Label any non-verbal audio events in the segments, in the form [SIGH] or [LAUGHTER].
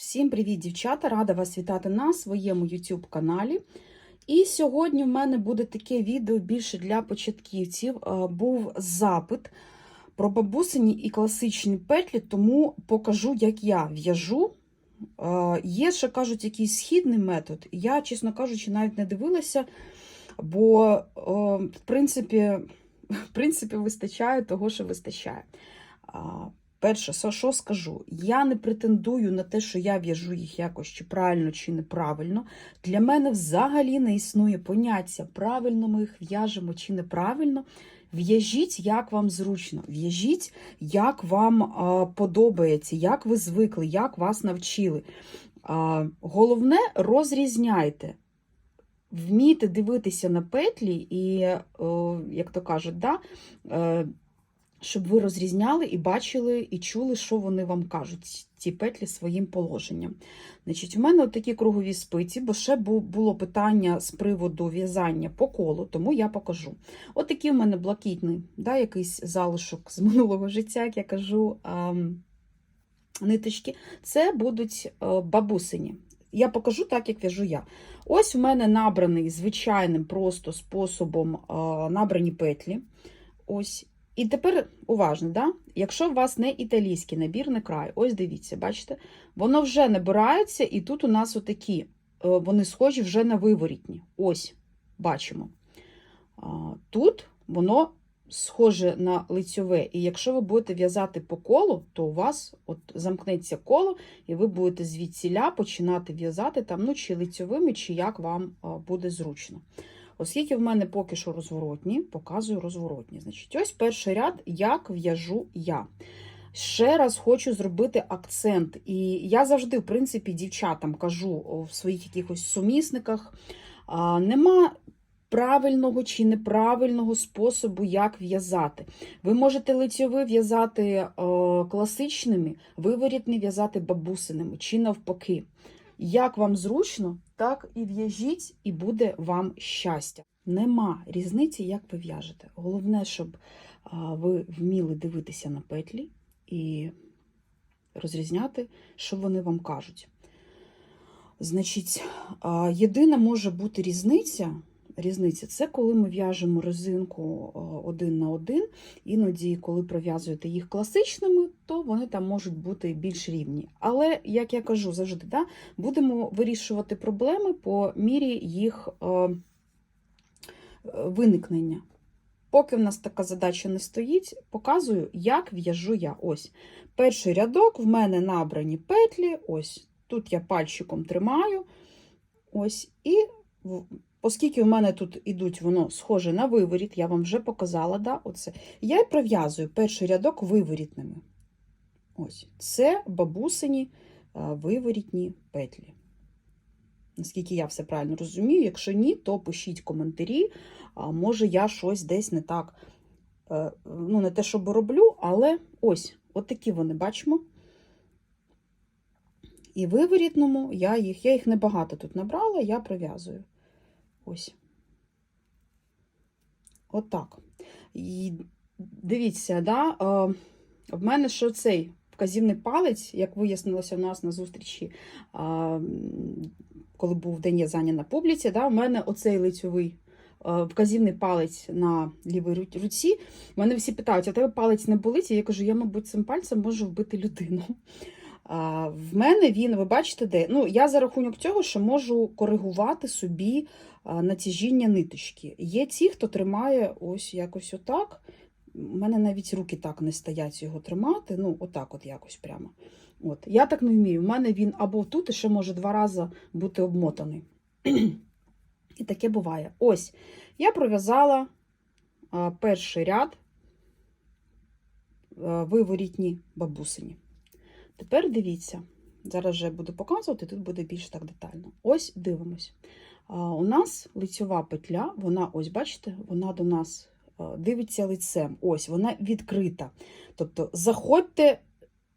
Всім привіт, дівчата! Рада вас вітати на своєму YouTube каналі. І сьогодні в мене буде таке відео більше для початківців. Е, Був запит про бабусині і класичні петлі, тому покажу, як я в'яжу. Е, Є, ще кажуть, якийсь східний метод. Я, чесно кажучи, навіть не дивилася, бо, е, в принципі, [LAUGHS] в принципі, вистачає того, що вистачає. Перше, що скажу? Я не претендую на те, що я в'яжу їх якось чи правильно, чи неправильно. Для мене взагалі не існує поняття, правильно ми їх в'яжемо чи неправильно. В'яжіть, як вам зручно, в'яжіть, як вам подобається, як ви звикли, як вас навчили. Головне, розрізняйте. Вмійте дивитися на петлі і, як то кажуть, да, е, щоб ви розрізняли і бачили, і чули, що вони вам кажуть, ці петлі своїм положенням. Значить, у мене такі кругові спиці, бо ще було питання з приводу в'язання по колу, тому я покажу. От такі в мене блакитний, да, якийсь залишок з [LAUGHS] минулого життя, як я кажу, ам, ниточки. Це будуть е, бабусині. Я покажу так, як в'яжу я. Ось у мене набраний звичайним просто способом е, набрані петлі. Ось. І тепер уважно, да? якщо у вас не італійський набірний край, ось дивіться, бачите, воно вже набирається, і тут у нас отакі, е, вони схожі вже на виворітні. Ось, бачимо. Тут воно схоже на лицьове, і якщо ви будете в'язати по колу, то у вас от замкнеться коло, і ви будете звідсіля починати в'язати там, ну, чи лицьовими, чи як вам буде зручно. Оскільки в мене поки що розворотні, показую розворотні. Значить, ось перший ряд, як в'яжу я. Ще раз хочу зробити акцент. І я завжди, в принципі, дівчатам кажу в своїх якихось сумісниках: нема правильного чи неправильного способу, як в'язати. Ви можете лицьові в'язати е, класичними, виворітні в'язати бабусинами чи навпаки. Як вам зручно, так і в'яжіть, і буде вам щастя. Нема різниці, як ви в'яжете. Головне, щоб ви вміли дивитися на петлі і розрізняти, що вони вам кажуть. Значить, єдина може бути різниця. Різниця це коли ми в'яжемо резинку один на один. Іноді, коли пров'язуєте їх класичними, то вони там можуть бути більш рівні. Але, як я кажу завжди, да, будемо вирішувати проблеми по мірі їх е, е, виникнення. Поки в нас така задача не стоїть, показую, як в'яжу я. Ось. Перший рядок в мене набрані петлі. Ось тут я пальчиком тримаю. Ось, і оскільки в мене тут ідуть воно схоже на виворіт, я вам вже показала, да, оце, я пров'язую перший рядок виворітними. Ось, це бабусині а, виворітні петлі. Наскільки я все правильно розумію, якщо ні, то пишіть коментарі. А, може, я щось десь не так, е, ну, не те, щоб роблю, але ось, от такі вони бачимо. І виворітному я їх, я їх небагато тут набрала, я пров'язую. Ось. Отак. І дивіться, да, е, в мене що цей вказівний палець, як вияснилося в нас на зустрічі, коли був день в'язання на публіці, да, в мене оцей лицьовий е, вказівний палець на лівій ру- руці. Мене всі питають, а тебе палець не болить? І я кажу, я, мабуть, цим пальцем можу вбити людину. В мене він, ви бачите, де? Ну, я за рахунок цього, що можу коригувати собі натяжіння ниточки. Є ті, хто тримає ось якось отак. У мене навіть руки так не стоять його тримати. Ну, отак, от якось прямо. От. Я так не вмію. У мене він або тут, і ще може два рази бути обмотаний. [CLEARS THROAT] І таке буває. Ось, я пров'язала перший ряд виворітні бабусині. Тепер дивіться, зараз вже буду показувати, тут буде більш так детально. Ось дивимось. У нас лицьова петля, вона, ось бачите, вона до нас дивиться лицем. Ось, вона відкрита. Тобто, заходьте,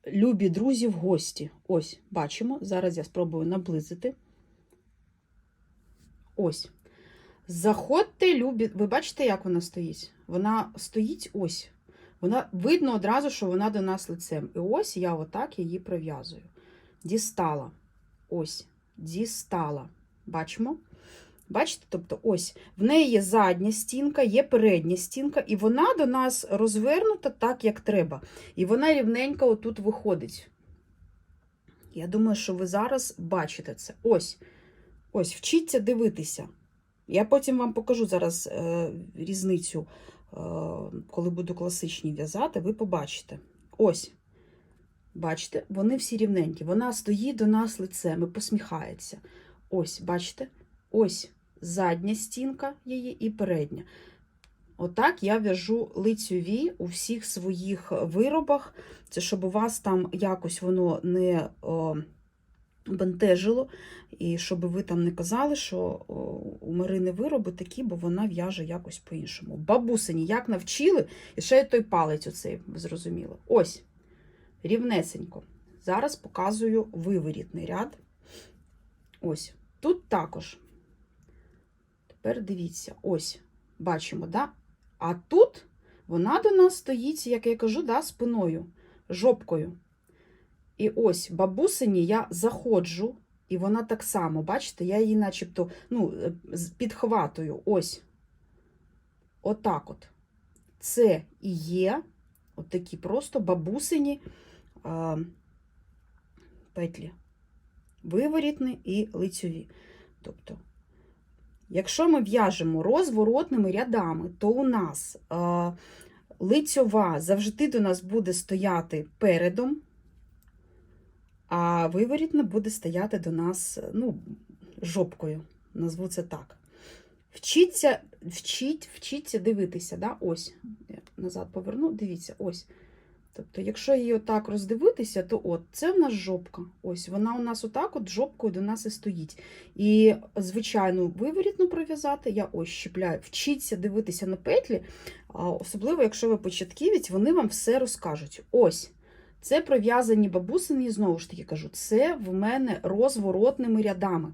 любі друзі, в гості. Ось, бачимо. Зараз я спробую наблизити. Ось. Заходьте, любі. Ви бачите, як вона стоїть? Вона стоїть ось. Вона видно одразу, що вона до нас лицем. І ось я отак її пров'язую. дістала. Ось, дістала. Бачимо? Бачите, тобто ось в неї є задня стінка, є передня стінка, і вона до нас розвернута так, як треба. І вона рівненько отут виходить. Я думаю, що ви зараз бачите це. Ось, ось, вчіться дивитися. Я потім вам покажу зараз е, різницю, коли буду класичні в'язати, ви побачите. Ось. Бачите, вони всі рівненькі. Вона стоїть до нас лицем і посміхається. Ось, бачите? Ось задня стінка її і передня. Отак я в'яжу лицьові у всіх своїх виробах. Це щоб у вас там якось воно не о, бентежило, і щоб ви там не казали, що у Марини вироби такі, бо вона в'яже якось по-іншому. Бабусині, як навчили, і ще й той палець оцей, ви зрозуміли. Ось, рівнесенько. Зараз показую виворітний ряд. Ось, тут також. Тепер дивіться, ось, бачимо, да? А тут вона до нас стоїть, як я кажу, да, спиною, жопкою. І ось бабусині я заходжу, і вона так само, бачите, я її начебто ну, е, підхватую. Ось. Отак от. Це і є от такі просто бабусині а, петлі. Виворітні і лицьові. Тобто, якщо ми в'яжемо розворотними рядами, то у нас а, лицьова завжди до нас буде стояти передом, а виворітна буде стояти до нас ну, жопкою. Назву це так. Вчіться, вчіть, вчіться дивитися. Да? Ось, я назад поверну, дивіться, ось. Тобто, якщо її отак роздивитися, то от це в нас жопка. Ось вона у нас отак от жопкою до нас і стоїть. І звичайну виворітну пров'язати я ось щіпляю. Вчіться дивитися на петлі, особливо, якщо ви початківець, вони вам все розкажуть. Ось. Це пров'язані бабусини, і знову ж таки кажу, це в мене розворотними рядами.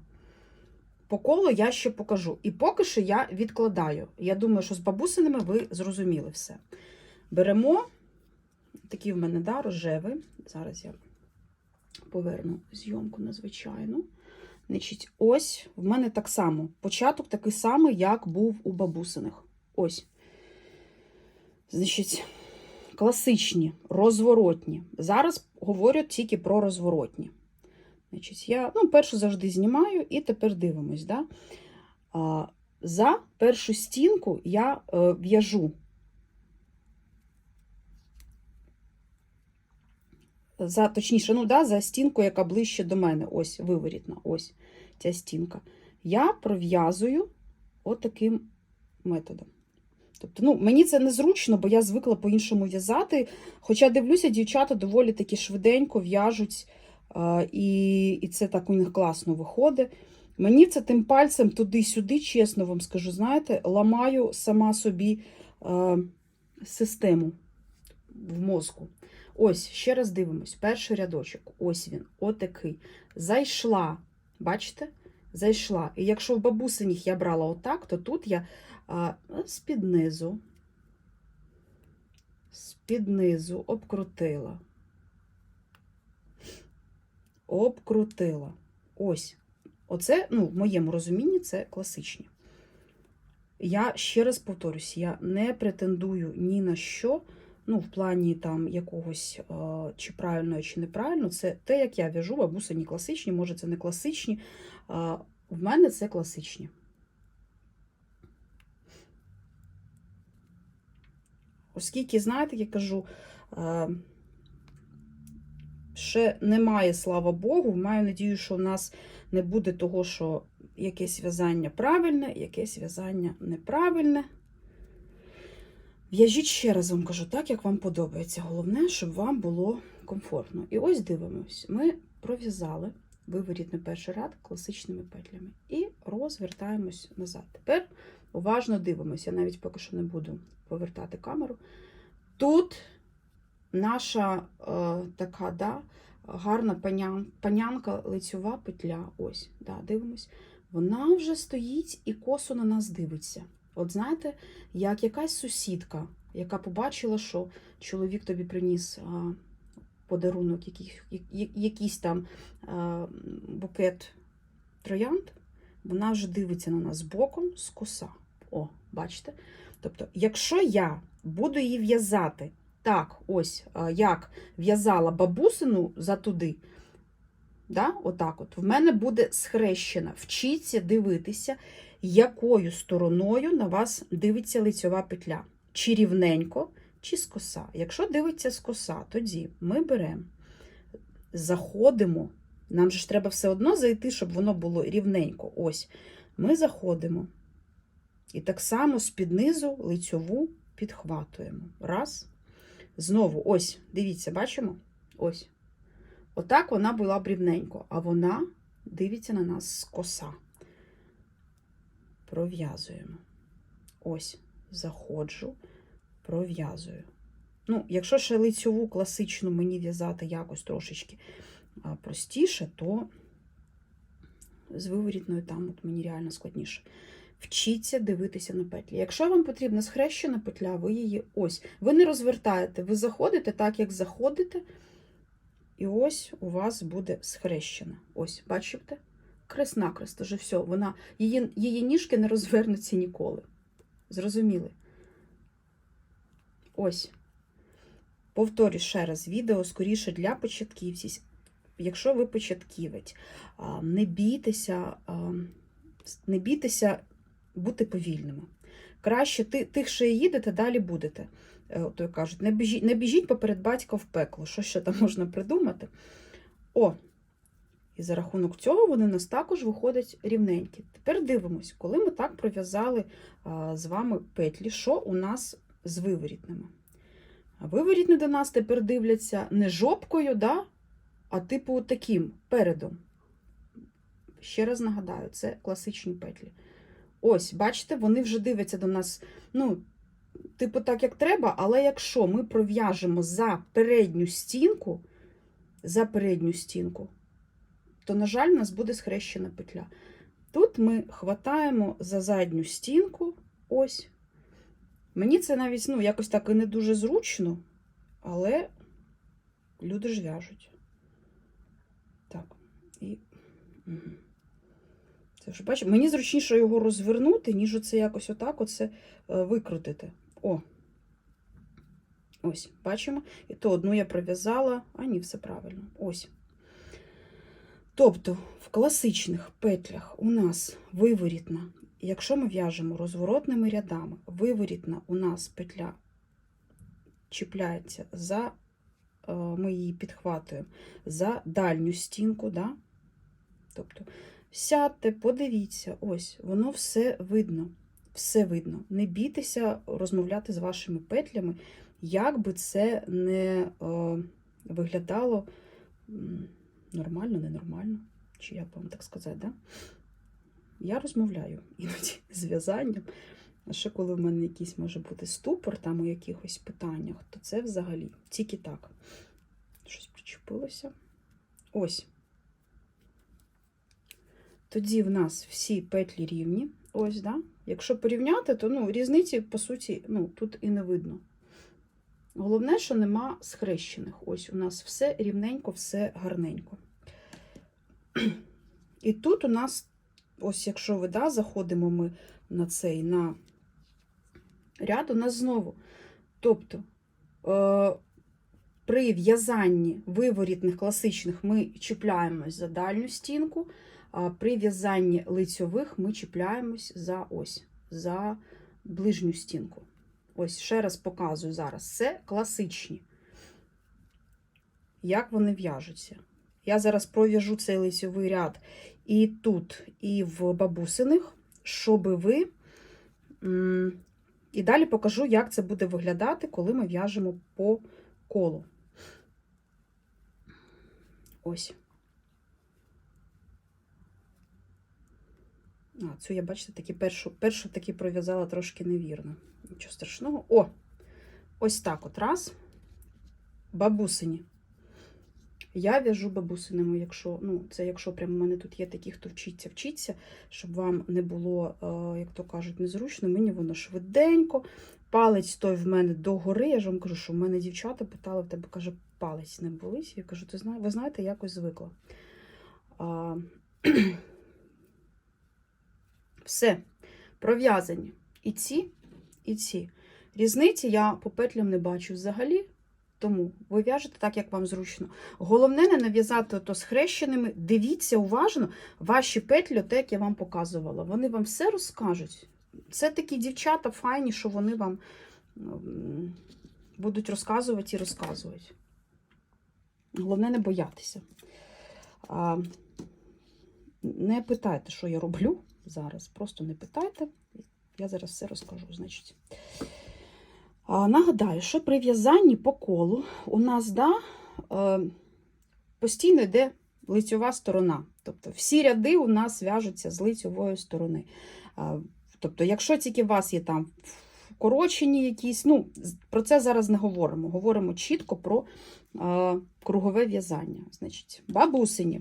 По колу я ще покажу. І поки що я відкладаю. Я думаю, що з бабусинами ви зрозуміли все. Беремо такий в мене да, рожевий. Зараз я поверну зйомку на звичайну. Значить, ось в мене так само. Початок такий самий, як був у бабусиних. Ось. Значить, класичні, розворотні. Зараз говорю тільки про розворотні. Значить, я ну, першу завжди знімаю і тепер дивимось. Да? А, за першу стінку я е, в'яжу. За, точніше, ну, да, за стінку, яка ближче до мене, ось виворітна, ось ця стінка. Я пров'язую отаким методом. Тобто, ну, мені це незручно, бо я звикла по-іншому в'язати. Хоча дивлюся, дівчата доволі таки швиденько в'яжуть, а, і, і це так у них класно виходить. Мені це тим пальцем туди-сюди, чесно вам скажу, знаєте, ламаю сама собі а, систему в мозку. Ось, ще раз дивимось. Перший рядочок. Ось він, отакий. Зайшла. Бачите? Зайшла. І якщо в бабусиніх я брала отак, то тут я а, з-під низу, з-під низу обкрутила. Обкрутила. Ось. Оце, ну, в моєму розумінні, це класичні. Я ще раз повторюсь, я не претендую ні на що, ну, в плані там якогось е, чи правильно, чи неправильно. Це те, як я в'яжу, бабусині класичні, може, це не класичні. В мене це класичні. Оскільки, знаєте, я кажу, е, ще немає, слава Богу, маю надію, що в нас не буде того, що якесь в'язання правильне, якесь в'язання неправильне. В'яжіть ще раз вам кажу, так, як вам подобається. Головне, щоб вам було комфортно. І ось дивимось. Ми пров'язали виворітний перший ряд класичними петлями. І розвертаємось назад. Тепер уважно дивимося. Я навіть поки що не буду повертати камеру. Тут наша е, така да, гарна панян, панянка лицьова петля. Ось, да, дивимось. Вона вже стоїть і косо на нас дивиться. От знаєте, як якась сусідка, яка побачила, що чоловік тобі приніс а, подарунок який, якийсь там е, букет троянд, вона вже дивиться на нас боком з коса. О, бачите? Тобто, якщо я буду її в'язати так, ось е, як в'язала бабусину за туди, да, отак от, в мене буде схрещена. Вчіться дивитися, якою стороною на вас дивиться лицьова петля. Чи рівненько, чи з коса. Якщо дивиться з коса, тоді ми беремо, заходимо. Нам же ж треба все одно зайти, щоб воно було рівненько. Ось. Ми заходимо. І так само з-під низу лицьову підхватуємо. Раз. Знову, ось, дивіться, бачимо? Ось. Отак вона була б рівненько, а вона дивиться на нас з коса. Пров'язуємо. Ось, заходжу, пров'язую. Ну, якщо ще лицьову класичну мені в'язати якось трошечки простіше, то з виворітною там от мені реально складніше. Вчіться дивитися на петлі. Якщо вам потрібна схрещена петля, ви її ось. Ви не розвертаєте, ви заходите так, як заходите, і ось у вас буде схрещена. Ось, бачите? Крест-накрест, уже все. Вона, її, її ніжки не розвернуться ніколи. Зрозуміли? Ось. Повторю ще раз, відео скоріше для початківців. Якщо ви початківець, не бійтеся, не бійтеся бути повільними. Краще ти, тих, їдете, далі будете. Е, То кажуть, не біжіть, не біжіть поперед батька в пекло. Що ще там [LAUGHS] можна придумати? О, і за рахунок цього вони у нас також виходять рівненькі. Тепер дивимось, коли ми так пров'язали з вами петлі, що у нас з виворітними. А виворітні до нас тепер дивляться не жопкою, да? а типу таким передом. Ще раз нагадаю, це класичні петлі. Ось, бачите, вони вже дивляться до нас, ну, типу, так, як треба, але якщо ми пров'яжемо за передню стінку, за передню стінку, то, на жаль, у нас буде схрещена петля. Тут ми хватаємо за задню стінку, ось. Мені це навіть ну, якось так і не дуже зручно, але люди ж в'яжуть. Так, і. Угу. Це вже мені зручніше його розвернути, ніж оце якось отак оце е, викрутити. О. Ось, бачимо. І то одну я пров'язала, а ні, все правильно. Ось. Тобто, в класичних петлях у нас виворітна, якщо ми в'яжемо розворотними рядами, виворітна у нас петля чіпляється за, е, ми її підхватуємо за дальню стінку, да? тобто Сядьте, подивіться, ось, воно все видно. Все видно. Не бійтеся розмовляти з вашими петлями, як би це не е, виглядало нормально, ненормально. Чи як вам так сказати, да? Я розмовляю іноді [LAUGHS] з в'язанням. А ще коли в мене якийсь може бути ступор там у якихось питаннях, то це взагалі тільки так. Щось причепилося. Ось. Тоді в нас всі петлі рівні. Ось, да? Якщо порівняти, то ну, різниці, по суті, ну, тут і не видно. Головне, що нема схрещених. Ось у нас все рівненько, все гарненько. [CLEARS THROAT] І тут у нас, ось якщо ви да, заходимо ми на цей на ряд, у нас знову. Тобто, е, при в'язанні виворітних класичних ми чіпляємось за дальню стінку. При в'язанні лицьових ми чіпляємось за ось, за ближню стінку. Ось, ще раз показую зараз. Це класичні. Як вони в'яжуться? Я зараз пров'яжу цей лицьовий ряд і тут, і в бабусиних, щоб ви. І далі покажу, як це буде виглядати, коли ми в'яжемо по колу. Ось. А, цю я, бачите, таки першу, першу таки пров'язала трошки невірно. Нічого страшного. О! Ось так от раз. Бабусині. Я в'яжу бабусинами, якщо, ну, це якщо прямо в мене тут є такі, хто вчиться, вчиться, щоб вам не було, е, як то кажуть, незручно. Мені воно швиденько. Палець той в мене догори. Я ж вам кажу, що в мене дівчата питали, в тебе каже, палець не болить. Я кажу, ти зна... ви знаєте, якось звикла. А... Все, пров'язані. І ці, і ці. Різниці я по петлям не бачу взагалі. Тому ви в'яжете так, як вам зручно. Головне не нав'язати то схрещеними. Дивіться уважно ваші петлі, те, як я вам показувала. Вони вам все розкажуть. Це такі дівчата файні, що вони вам будуть розказувати і розказувати. Головне не боятися. Не питайте, що я роблю зараз. Просто не питайте. Я зараз все розкажу. Значить. А, Нагадаю, що при в'язанні по колу у нас да, е, постійно йде лицьова сторона. Тобто всі ряди у нас в'яжуться з лицьової сторони. Тобто, якщо тільки у вас є там вкорочені якісь, ну, про це зараз не говоримо. Говоримо чітко про е, кругове в'язання. Значить, бабусині.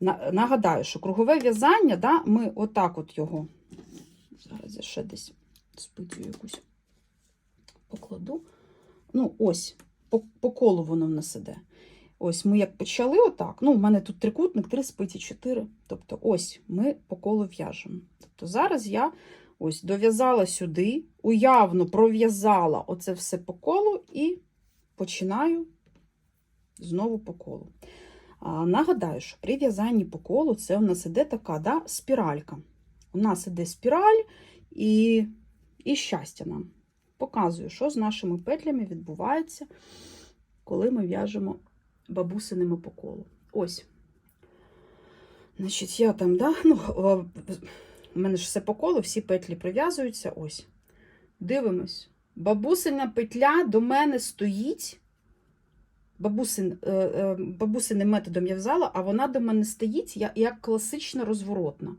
На- Нагадаю, що кругове в'язання, да, ми отак от його. Зараз я ще десь спицю якусь покладу. Ну, ось, по, по колу воно в нас іде. Ось ми як почали отак. Ну, у мене тут трикутник, три спиці, чотири. Тобто, ось ми по колу в'яжемо. Тобто, зараз я ось дов'язала сюди, уявно пров'язала оце все по колу і починаю знову по колу. Нагадаю, що при в'язанні по колу це у нас іде така да, спіралька. У нас іде спіраль і, і щастя нам. Показую, що з нашими петлями відбувається, коли ми в'яжемо бабусиними по колу. Ось. Значить, я там, да, ну, у мене ж все по колу, всі петлі прив'язуються. Ось. Дивимось. Бабусина петля до мене стоїть. Бабусин, е, е, бабусиним методом я в'язала, а вона до мене стоїть як класична розворотна.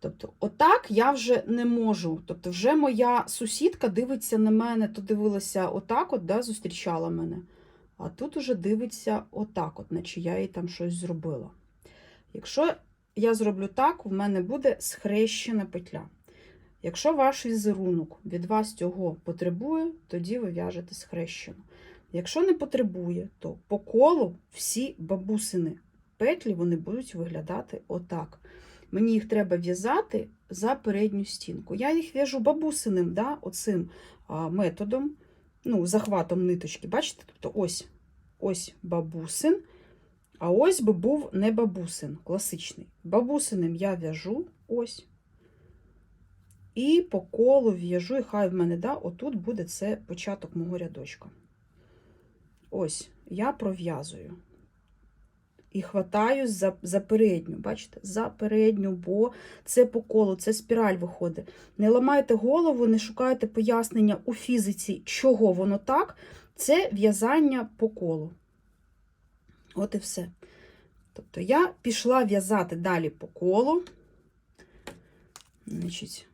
Тобто, отак я вже не можу. Тобто, вже моя сусідка дивиться на мене, то дивилася отак, от, да, зустрічала мене. А тут уже дивиться отак, от, наче я їй там щось зробила. Якщо я зроблю так, в мене буде схрещена петля. Якщо ваш візерунок від вас цього потребує, тоді ви в'яжете схрещено. Якщо не потребує, то по колу всі бабусини петлі вони будуть виглядати отак. Мені їх треба в'язати за передню стінку. Я їх в'яжу бабусиним, да, оцим методом, ну, захватом ниточки. Бачите? Тобто ось, ось бабусин, а ось би був не бабусин, класичний. Бабусиним я в'яжу ось. І по колу в'яжу, і хай в мене, да, отут буде це початок мого рядочка. Ось, я пров'язую. І хватаю за, за передню, бачите, за передню, бо це по колу, це спіраль виходить. Не ламайте голову, не шукайте пояснення у фізиці, чого воно так. Це в'язання по колу. От і все. Тобто я пішла в'язати далі по колу. Значить,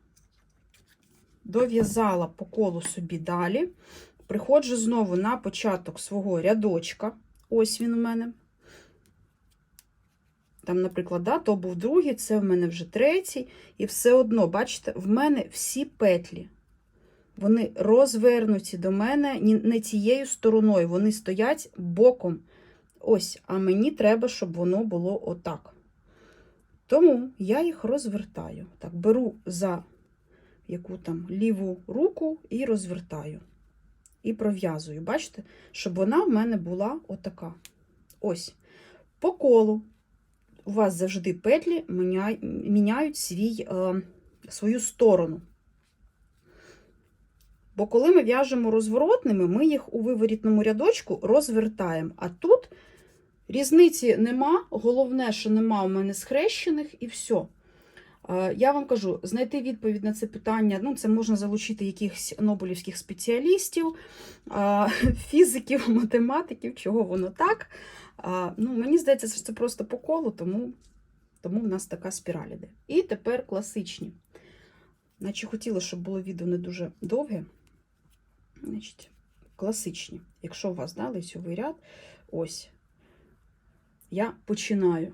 дов'язала по колу собі далі. Приходжу знову на початок свого рядочка. Ось він у мене. Там, наприклад, да, то був другий, це в мене вже третій. І все одно, бачите, в мене всі петлі. Вони розвернуті до мене не цією стороною, вони стоять боком. Ось, а мені треба, щоб воно було отак. Тому я їх розвертаю. Так, беру за яку там ліву руку і розвертаю. І пров'язую. Бачите, щоб вона в мене була отака. Ось. По колу у вас завжди петлі міняють свій, е, свою сторону. Бо коли ми в'яжемо розворотними, ми їх у виворітному рядочку розвертаємо. А тут різниці нема, головне, що нема у мене схрещених, і все. Я вам кажу, знайти відповідь на це питання, ну, це можна залучити якихось нобелівських спеціалістів, [LAUGHS] фізиків, математиків, чого воно так. Ну, Мені здається, що це просто по колу, тому, тому в нас така спіраль іде. І тепер класичні. Наче хотіла, щоб було відео не дуже довге. Значить, Класичні. Якщо у вас да, лицьовий ряд, ось я починаю.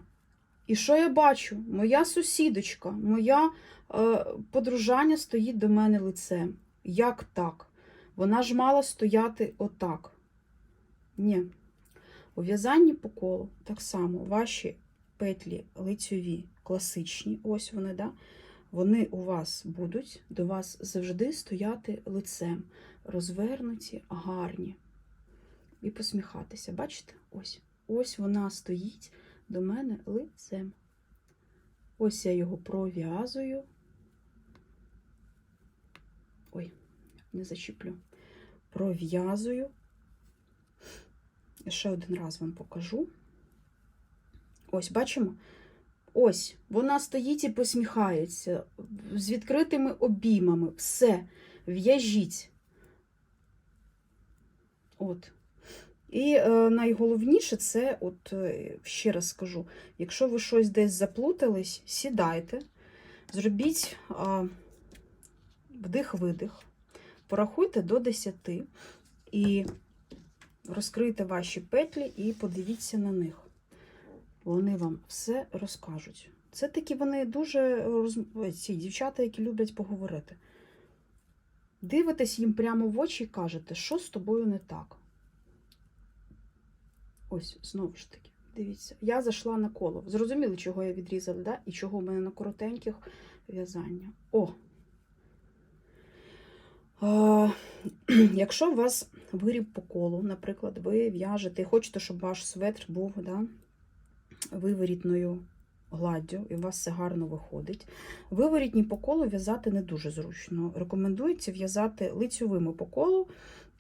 І що я бачу? Моя сусідочка, моя е, подружання стоїть до мене лицем. Як так? Вона ж мала стояти отак. Ні. У в'язанні по колу так само ваші петлі лицьові, класичні, ось вони, да? вони у вас будуть до вас завжди стояти лицем, розвернуті, гарні. І посміхатися. Бачите? Ось. Ось вона стоїть до мене лицем. Ось я його пров'язую. Ой, не зачіплю. Пров'язую. Ще один раз вам покажу. Ось, бачимо? Ось, вона стоїть і посміхається з відкритими обіймами. Все, в'яжіть. От. І е, найголовніше це, от е, ще раз скажу, якщо ви щось десь заплутались, сідайте, зробіть е, вдих-видих, порахуйте до 10 і розкрийте ваші петлі і подивіться на них. Вони вам все розкажуть. Це такі вони дуже роз... ці дівчата, які люблять поговорити. Дивитесь їм прямо в очі і кажете, що з тобою не так. Ось, знову ж таки, дивіться, я зайшла на коло. Зрозуміли, чого я відрізала, да? і чого в мене на коротеньких в'язання. О! А, [CLEARS THROAT] якщо у вас виріб по колу, наприклад, ви в'яжете і хочете, щоб ваш светр був да, виворітною гладдю, і у вас все гарно виходить. Виворітні по колу в'язати не дуже зручно. Рекомендується в'язати лицьовими по колу,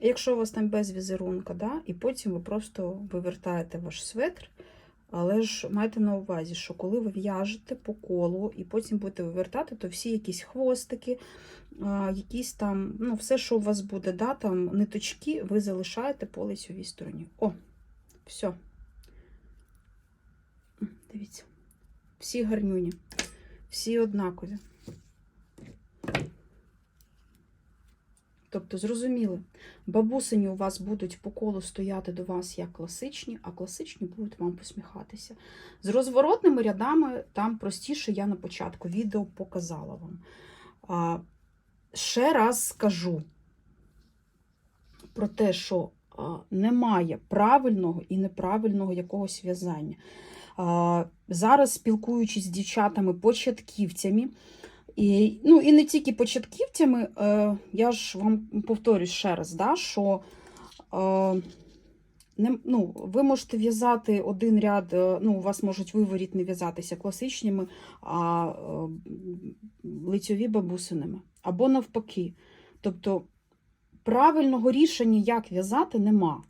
якщо у вас там без візерунка, да, і потім ви просто вивертаєте ваш светр. Але ж майте на увазі, що коли ви в'яжете по колу і потім будете вивертати, то всі якісь хвостики, якісь там, ну, все, що у вас буде, да, там ниточки, ви залишаєте по лицьовій стороні. О, все. Дивіться. Всі гарнюні, всі однакові. Тобто, зрозуміли, бабусині у вас будуть по колу стояти до вас як класичні, а класичні будуть вам посміхатися. З розворотними рядами там простіше я на початку відео показала вам. А, ще раз скажу про те, що немає правильного і неправильного якогось в'язання. Зараз, спілкуючись з дівчатами-початківцями, і, ну, і не тільки початківцями, е, я ж вам повторюсь ще раз, да, що е, не, ну, ви можете в'язати один ряд, е, ну, у вас можуть виворіт не в'язатися класичними, а е, лицьові бабусинами. Або навпаки. Тобто правильного рішення, як в'язати, нема.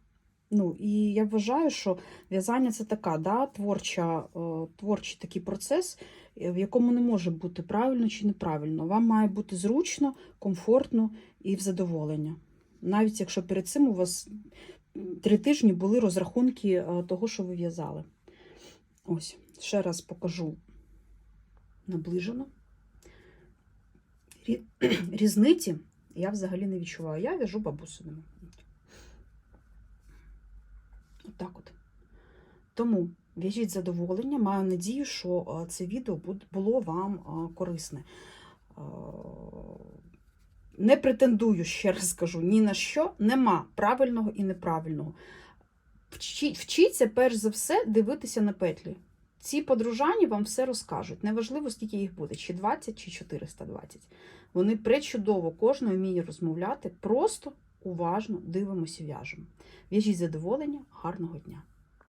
Ну, і я вважаю, що в'язання це така да, творча, е, творчий такий процес, в якому не може бути правильно чи неправильно. Вам має бути зручно, комфортно і в задоволення. Навіть якщо перед цим у вас три тижні були розрахунки е, того, що ви в'язали. Ось, ще раз покажу наближено. [CLEARS THROAT] Різниці я взагалі не відчуваю. Я в'яжу бабусинами. Отак от. Тому в'яжіть задоволення. Маю надію, що е, це відео було вам е, корисне. Е, Не претендую, ще раз скажу, ні на що. Нема правильного і неправильного. Вчіться, перш за все, дивитися на петлі. Ці подружані вам все розкажуть. Неважливо, скільки їх буде, чи 20, чи 420. Вони пречудово, кожен вміє розмовляти. Просто уважно дивимося в'яжемо. В'яжіть задоволення, гарного дня!